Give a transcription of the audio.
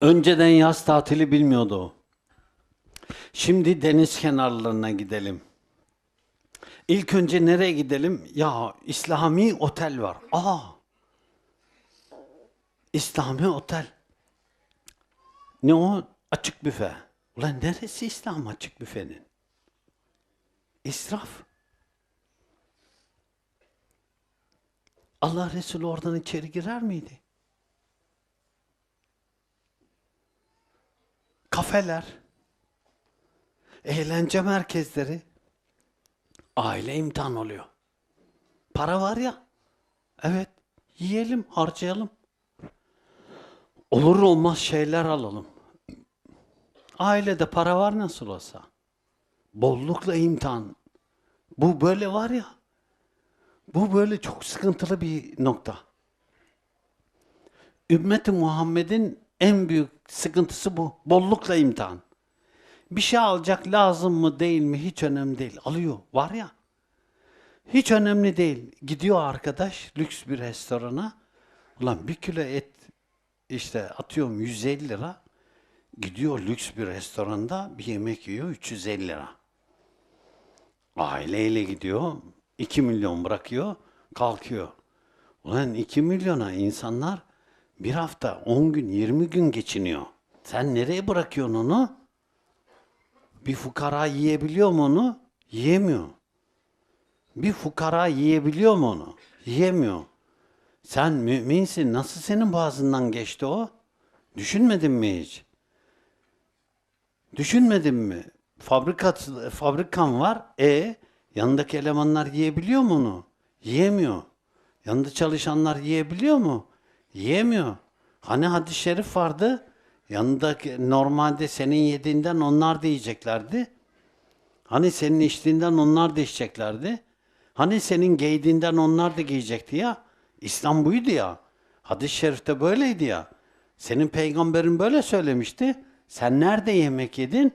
Önceden yaz tatili bilmiyordu o. Şimdi deniz kenarlarına gidelim. İlk önce nereye gidelim? Ya İslami otel var. Aa. İslami otel. Ne o? Açık büfe. Ulan neresi İslam açık büfenin? İsraf. Allah Resulü oradan içeri girer miydi? Kafeler, eğlence merkezleri, aile imtihan oluyor. Para var ya, evet yiyelim, harcayalım. Olur olmaz şeyler alalım. Ailede para var nasıl olsa. Bollukla imtihan. Bu böyle var ya, bu böyle çok sıkıntılı bir nokta. Ümmeti Muhammed'in en büyük sıkıntısı bu. Bollukla imtihan. Bir şey alacak lazım mı değil mi hiç önemli değil. Alıyor. Var ya. Hiç önemli değil. Gidiyor arkadaş lüks bir restorana. Ulan bir kilo et işte atıyorum 150 lira. Gidiyor lüks bir restoranda bir yemek yiyor 350 lira. Aileyle gidiyor. 2 milyon bırakıyor. Kalkıyor. Ulan 2 milyona insanlar bir hafta 10 gün 20 gün geçiniyor. Sen nereye bırakıyorsun onu? Bir fukara yiyebiliyor mu onu? Yiyemiyor. Bir fukara yiyebiliyor mu onu? Yiyemiyor. Sen müminsin. Nasıl senin boğazından geçti o? Düşünmedin mi hiç? Düşünmedin mi? Fabrikat, fabrikan var. E yanındaki elemanlar yiyebiliyor mu onu? Yiyemiyor. Yanında çalışanlar yiyebiliyor mu? Yiyemiyor. Hani hadis-i şerif vardı. Yanındaki normalde senin yediğinden onlar da yiyeceklerdi. Hani senin içtiğinden onlar da içeceklerdi. Hani senin giydiğinden onlar da giyecekti ya. İslam buydu ya. Hadis-i şerifte böyleydi ya. Senin peygamberin böyle söylemişti. Sen nerede yemek yedin?